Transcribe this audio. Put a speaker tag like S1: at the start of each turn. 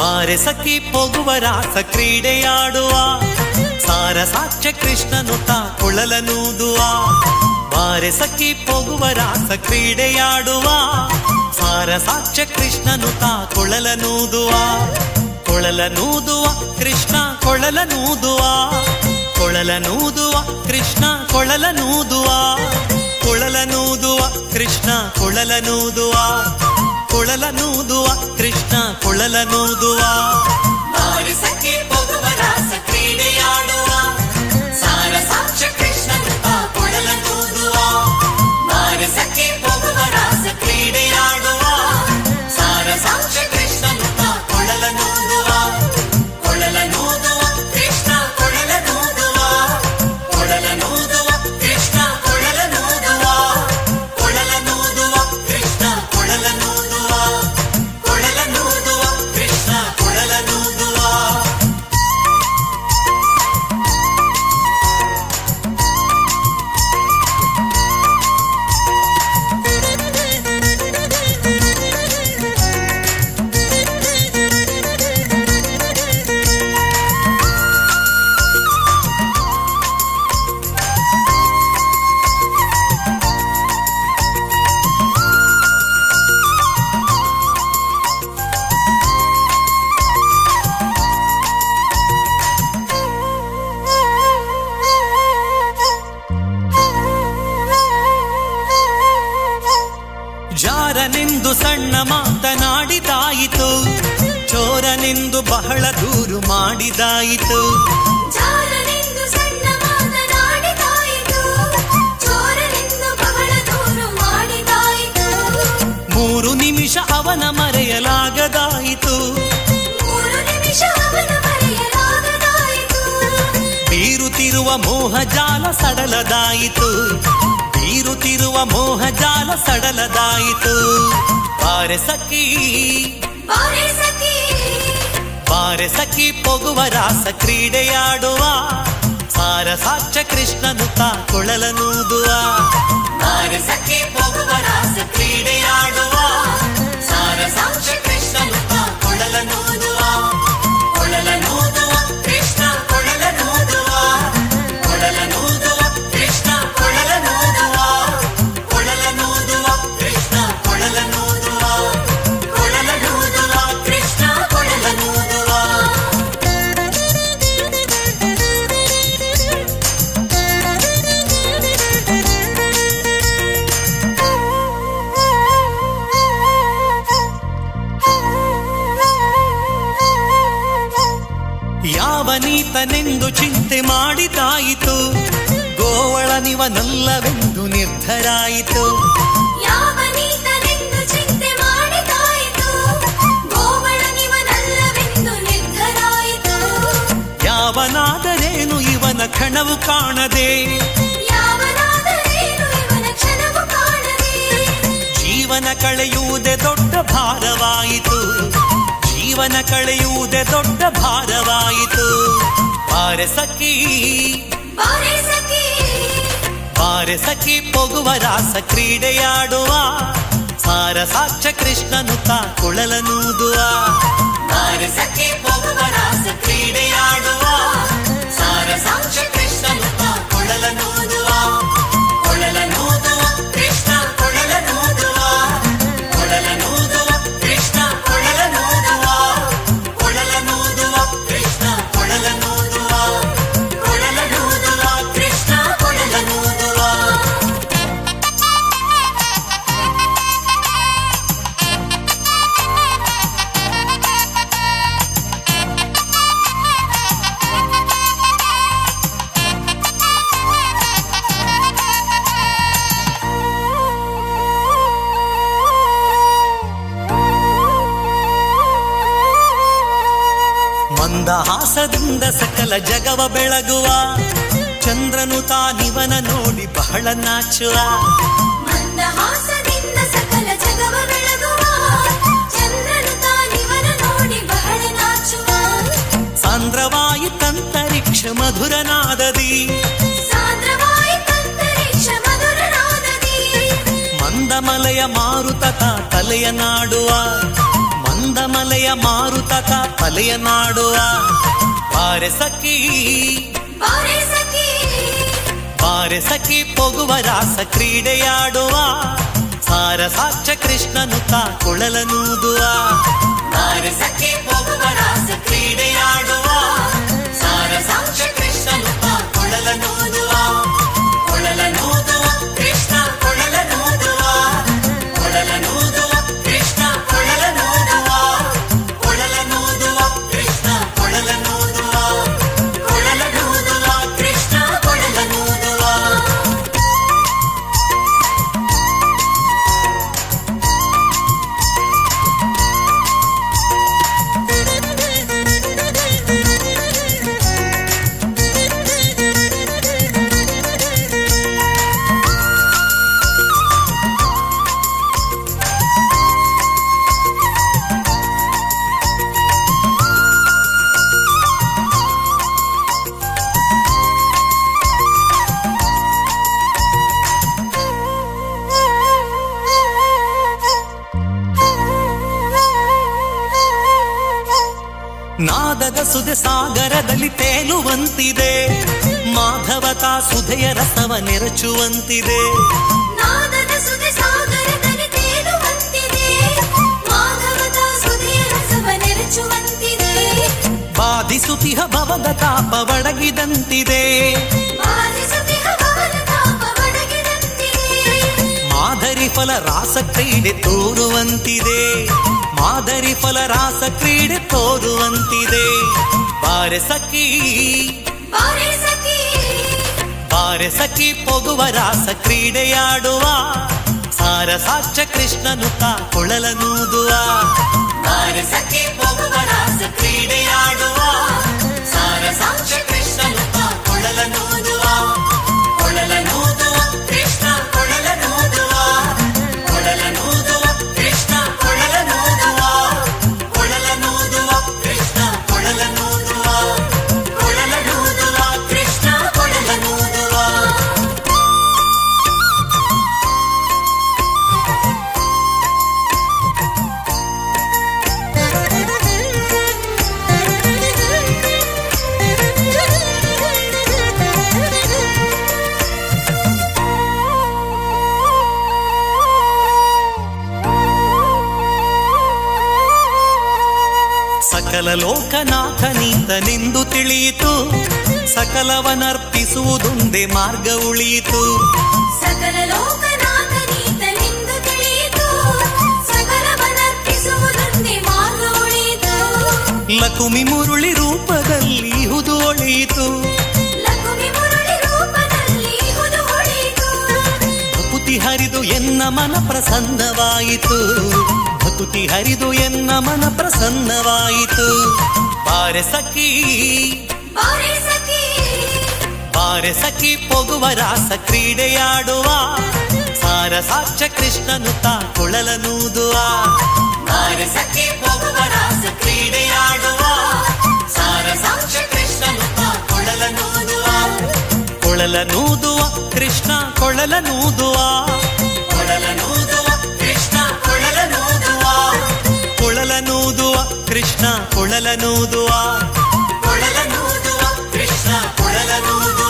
S1: ಬಾರೆ ಸಖಿ ಹೋಗುವ ರಾಸ ಕ್ರೀಡೆಯಾಡುವ. ಸಾರ ಸಾಕ್ಷ್ಯ ಕೃಷ್ಣನು ತಾ ಕುಳಲನೂದುವ ಬಾರೆ ಸಖಿ ಹೋಗುವ ರಾಸ ಕ್ರೀಡೆಯಾಡುವ. ಸಾರ ಸಾಕ್ಷ್ಯ ಕೃಷ್ಣನು ತಾ ಕೊಳಲನೂದುವ ಕೊಳಲನೂದುವ ಕೃಷ್ಣ ಕೊಳಲನೂದುವ ಕೊಳಲನೂದುವ ಕೃಷ್ಣ ಕೊಳಲನೂದುವ ಕೊಳಲನೂದುವ ಕೃಷ್ಣ ಕೊಳಲನೂದುವ ಕೊಳಲನೂದುವ ಕೃಷ್ಣ ಕೊಳಲನೂದುವ ಬಾರಿ ಮಾಡಿದಾಯಿತು. ಮೂರು ನಿಮಿಷ ಅವನ ಮರೆಯಲಾಗದಾಯಿತು.
S2: ಮೂರು ನಿಮಿಷ ಅವನ ಮರೆಯಲಾಗದಾಯಿತು.
S1: ಬೀರುತ್ತಿರುವ ಮೋಹ ಜಾಲ ಸಡಲದಾಯಿತು. ಬೀರುತ್ತಿರುವ ಮೋಹ ಜಾಲ ಸಡಲದಾಯಿತು. ಬಾರೆ ಸಖಿ.
S2: ಬಾರೆ ಸಖಿ.
S1: ಬಾರೆ ಸಖಿ ಪೊಗುವ ರಾಸ ಕ್ರೀಡೆಯಾಡುವ ಸಾರ ಸಾಕ್ಷ್ಯ ಕೃಷ್ಣನು ತಾ ಕೊಳಲನೂದುವ ಬಾರೆ ಸಖಿ ಪೊಗುವ ಯಾವ ನೀತನೆಂದು ಚಿಂತೆ ಮಾಡಿದಾಯಿತು ಗೋವಳನಿವನಲ್ಲವೆಂದು ನಿರ್ಧರಾಯಿತು. ಯಾವನಾದರೇನು ಇವನ ಕಣವು ಕಾಣದೆ?
S2: ಯಾವನಾದರೇನು ಇವನ ಕ್ಷಣವು ಕಾಣದೆ?
S1: ಜೀವನ ಕಳೆಯುವುದೇ ದೊಡ್ಡ ಭಾರವಾಯಿತು. ಜೀವನ ಕಳೆಯುವುದೇ ದೊಡ್ಡ ಭಾರವಾಯಿತು ಬಾರೆ ಸಖಿ
S2: ಬಾರೆ ಸಖಿ
S1: ಬಾರೆ ಸಖಿ ಪೊಗುವ ರಾಸ ಕ್ರೀಡೆಯಾಡುವ ಸಾರ ಸಾಕ್ಷ್ಯ ಕೃಷ್ಣನು ತಾ ಕುಳಲನೂದುವ ಬಾರೆ ಸಖಿ ಪೊಗುವ ರಾಸ ಕ್ರೀಡೆಯಾಡುವ ಸಾರ ಸಾಕ್ಷ್ಯ ಮಂದಹಾಸದಿಂದ ಸಕಲ ಜಗವ ಬೆಳಗುವ. ಚಂದ್ರನು ತಾನಿವನ ನೋಡಿ ಬಹಳ ನಾಚುವ. ಸಾಂದ್ರವಾಯಿತಂತರಿಕ್ಷ ಮಧುರನಾದದಿ. ಮಂದಮಲೆಯ ಮಾರುತತ ತಲೆಯ ನಾಡುವ. ಮಂದಮಲೆಯ ಮಾರುತಕ ತಲೆಯ ನಾಡುವ. ಬಾರೆ ಸಖಿ
S2: ಬಾರೆ ಸಖಿ
S1: ಬಾರೆ ಸಖಿ ಪೊಗುವ ರಾಸ ಕ್ರೀಡೆಯಾಡುವ ಸಾರ ಸಾಕ್ಷ ಕೃಷ್ಣನು ತಾ ಕುಳಲನೂದುವ ಬಾರೆ ಸಖಿ ಪೊಗುವ ರಾಸ ಕ್ರೀಡೆಯಾಡುವ ಸಾರ ಸಾಕ್ಷ ಕೃಷ್ಣನು ತಾ ಕುಳಲನೂದುವ ಕುಳಲನೂದುವ ಕೃಷ್ಣ ಸುದೆ ಸಾಗರದಲ್ಲಿ ತೇಲುವಂತಿದೆ. ಮಾಧವತಾ ಸುಧೆಯ ರಸವ ನೆರಚುವಂತಿದೆ. ಬಾಧಿಸುತಿಹ ಭವದ ತಾಪ ಒಡಗಿದಂತಿದೆ ಮಾದರಿ ಫಲ ರಾಸ ಕ್ರೀಡೆ ತೋರುವಂತಿದೆ ಮಾದರಿ ಫಲ ರಾಸ ಕ್ರೀಡೆ ತೋರುವಂತಿದೆ ಬಾರೆ ಸಖಿ
S2: ಬಾರೆ ಸಖಿ
S1: ಬಾರೆ ಸಖಿ ಪೊಗುವ ರಾಸ ಕ್ರೀಡೆಯಾಡುವ ಸಾರ ಸಾಕ್ಷ ಕೃಷ್ಣನು ತಾ ಕೊಳಲನೂದುವ ಬಾರೆ ಸಖಿ ಪೊಗುವ ರಾಸ ಸಕಲ ಲೋಕನಾಥನಿಂದನೆಂದು ತಿಳಿಯಿತು. ಸಕಲವನರ್ಪಿಸುವುದೊಂದೇ ಮಾರ್ಗ ಉಳಿಯಿತು.
S2: ಸಕಲ ಲೋಕನಾಥನೀತನೆಂದು ತಿಳಿಯಿತು. ಸಕಲವನರ್ಪಿಸುವುದೊಂದೇ ಮಾರ್ಗ ಉಳಿಯಿತು.
S1: ಲಕುಮಿ ಮುರುಳಿ ರೂಪದಲ್ಲಿ ಹುದು ಒಳಿಯಿತು. ಭಕುತಿ ಹರಿದು ಎನ್ನ ಮನ ಪ್ರಸನ್ನವಾಯಿತು. ಭಕುತಿ ಹರಿದು ಎನ್ನ ಮನ ಪ್ರಸನ್ನವಾಯಿತು ಬಾರೆ ಸಖಿ
S2: ಬಾರೆ ಸಖಿ
S1: ಬಾರೆ ಸಖಿ ಪೊಗುವ ರಾಸ ಕ್ರೀಡೆಯಾಡುವ ಸಾರ ಸಾಕ್ಷ ಕೃಷ್ಣನು ತಾ ಕೊಳಲನೂದುವ ಬಾರೆ ಸಖಿ ಪೊಗುವ ರಾಸ ಕ್ರೀಡೆಯಾಡುವ ಸಾರ ಸಾಕ್ಷ ಕೃಷ್ಣನು ತಾ ಕೊಳಲನೂದುವ ಕೊಳಲನೂದುವ ಕೃಷ್ಣ ಕೊಳಲನೂದುವ ಕೊಳಲನೂದುವ ಕೃಷ್ಣ ಕೊಳಲನೂದುವ ಕೊಳಲನೂದುವ ಕೃಷ್ಣ ಕೊಳಲನೂದುವ